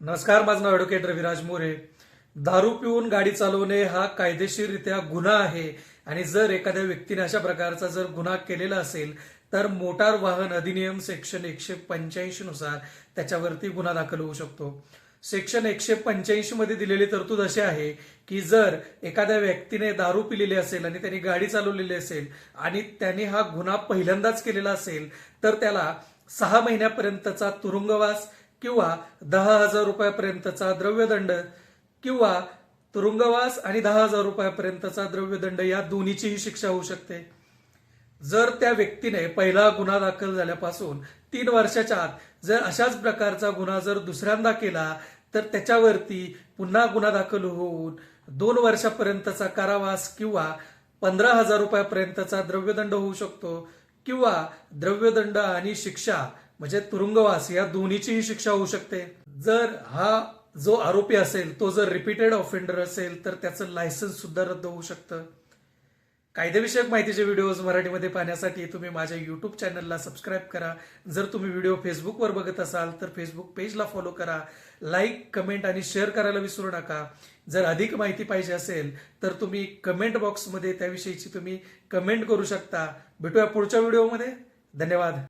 नमस्कार माझं नाव ॲडव्होकेट रविराज मोरे. दारू पिऊन गाडी चालवणे हा कायदेशीररित्या गुन्हा आहे आणि जर एखाद्या व्यक्तीने अशा प्रकारचा जर गुन्हा केलेला असेल तर मोटार वाहन अधिनियम सेक्शन एकशे पंच्याऐंशी नुसार त्याच्यावरती गुन्हा दाखल होऊ शकतो. सेक्शन एकशे पंच्याऐंशी मध्ये दिलेली तरतूद अशी आहे की जर एखाद्या व्यक्तीने दारू पिलेली असेल आणि त्यांनी गाडी चालवलेली असेल आणि त्याने हा गुन्हा पहिल्यांदाच केलेला असेल तर त्याला सहा महिन्यापर्यंतचा तुरुंगवास किंवा दहा हजार रुपयापर्यंतचा द्रव्यदंड किंवा तुरुंगवास आणि दहा हजार रुपयापर्यंतचा द्रव्यदंड या दोन्हीचीही शिक्षा होऊ शकते. जर त्या व्यक्तीने पहिला गुन्हा दाखल झाल्यापासून तीन वर्षाच्या आत जर अशाच प्रकारचा गुन्हा जर दुसऱ्यांदा केला तर त्याच्यावरती पुन्हा गुन्हा दाखल होऊन दोन वर्षापर्यंतचा कारावास किंवा पंधरा हजार रुपयापर्यंतचा द्रव्यदंड होऊ शकतो किंवा द्रव्यदंड आणि शिक्षा म्हणजे तुरुंगवास या दोन्हीचीही शिक्षा होऊ शकते. जर हा जो आरोपी असेल तो जर रिपीटेड ऑफेंडर असेल तर त्याचं लायसन्स सुद्धा रद्द होऊ शकतं. कायदेविषयक माहितीचे व्हिडिओज मराठीमध्ये पाहण्यासाठी तुम्ही माझ्या युट्यूब चॅनलला सबस्क्राईब करा. जर तुम्ही व्हिडिओ फेसबुकवर बघत असाल तर फेसबुक पेजला फॉलो करा. लाईक कमेंट आणि शेअर करायला विसरू नका. जर अधिक माहिती पाहिजे असेल तर तुम्ही कमेंट बॉक्समध्ये त्याविषयीची तुम्ही कमेंट करू शकता. भेटूया पुढच्या व्हिडिओमध्ये धन्यवाद.